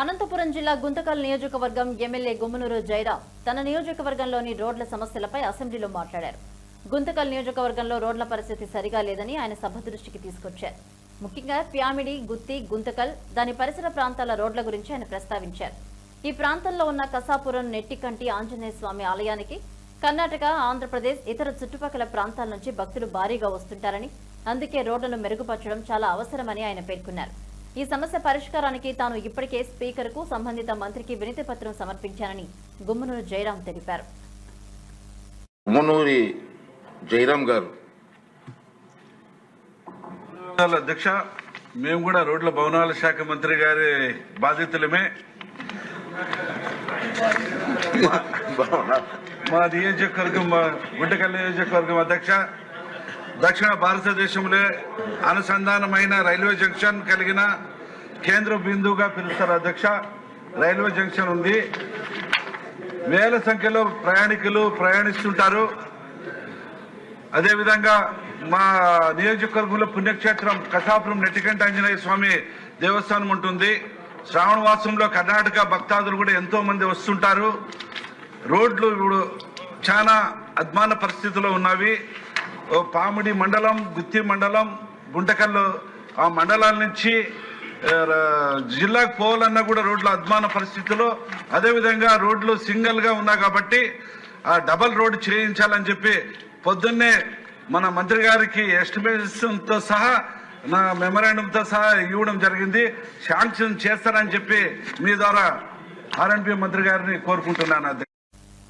అనంతపురం జిల్లా గుంతకల్ నియోజకవర్గం ఎమ్మెల్యే గుమ్మనూరు జయరాం తన నియోజకవర్గంలోని రోడ్ల సమస్యలపై అసెంబ్లీలో మాట్లాడారు. గుంతకల్ నియోజకవర్గంలో రోడ్ల పరిస్థితి సరిగా లేదని ఆయన సభ దృష్టికి తీసుకొచ్చారు. ముఖ్యంగా ప్యామిడి గుత్తి గుంతకల్ దాని పరిసర ప్రాంతాల రోడ్ల గురించి ఆయన ప్రస్తావించారు. ఈ ప్రాంతంలో ఉన్న కసాపురం నెట్టికంటి ఆంజనేయ స్వామి ఆలయానికి కర్ణాటక ఆంధ్రప్రదేశ్ ఇతర చుట్టుపక్కల ప్రాంతాల నుంచి భక్తులు భారీగా వస్తుంటారని అందుకే రోడ్లను మెరుగుపరచడం చాలా అవసరమని ఆయన పేర్కొన్నారు. ఈ సమస్య పరిష్కారానికి తాను ఇప్పటికే స్పీకర్కు సంబంధిత మంత్రికి వినతి పత్రం సమర్పించానని గుమ్మనూరు జయరాం తెలిపారు. ఉమ్మనూరి జయరాం గారు. అధ్యక్ష మేము కూడా రోడ్ల భవనాల శాఖ మంత్రి గారి బాధితులమే మా నియోజకవర్గం మా గుంటకల్ నియోజకవర్గం అధ్యక్ష దక్షిణ భారతదేశంలో అనుసంధానమైన రైల్వే జంక్షన్ కలిగిన కేంద్ర బిందువుగా పిలుస్తారు అధ్యక్ష. రైల్వే జంక్షన్ ఉంది. వేల సంఖ్యలో ప్రయాణికులు ప్రయాణిస్తుంటారు. అదేవిధంగా మా నియోజకవర్గంలో పుణ్యక్షేత్రం కసాపురం నెట్టికంట ఆంజనేయ స్వామి దేవస్థానం ఉంటుంది. శ్రావణ మాసంలో కర్ణాటక భక్తాదులు కూడా ఎంతో మంది వస్తుంటారు. రోడ్లు ఇప్పుడు చాలా అద్మాన పరిస్థితిలో ఉన్నవి. పామిడి మండలం గుత్తి మండలం గుంటకల్లు ఆ మండలాల నుంచి జిల్లాకు పోవాలన్నా కూడా రోడ్ల అద్మాన పరిస్థితిలో అదేవిధంగా రోడ్లు సింగిల్గా ఉన్నా ఉన్నాయి కాబట్టి ఆ డబల్ రోడ్డు చేయించాలని చెప్పి పొద్దున్నే మన మంత్రి గారికి ఎస్టిమేషన్తో సహా నా మెమరాండంతో సహా ఇవ్వడం జరిగింది. శాంక్షన్ చేస్తారని చెప్పి మీ ద్వారా ఆర్ఎన్పి మంత్రి గారిని కోరుకుంటున్నాను.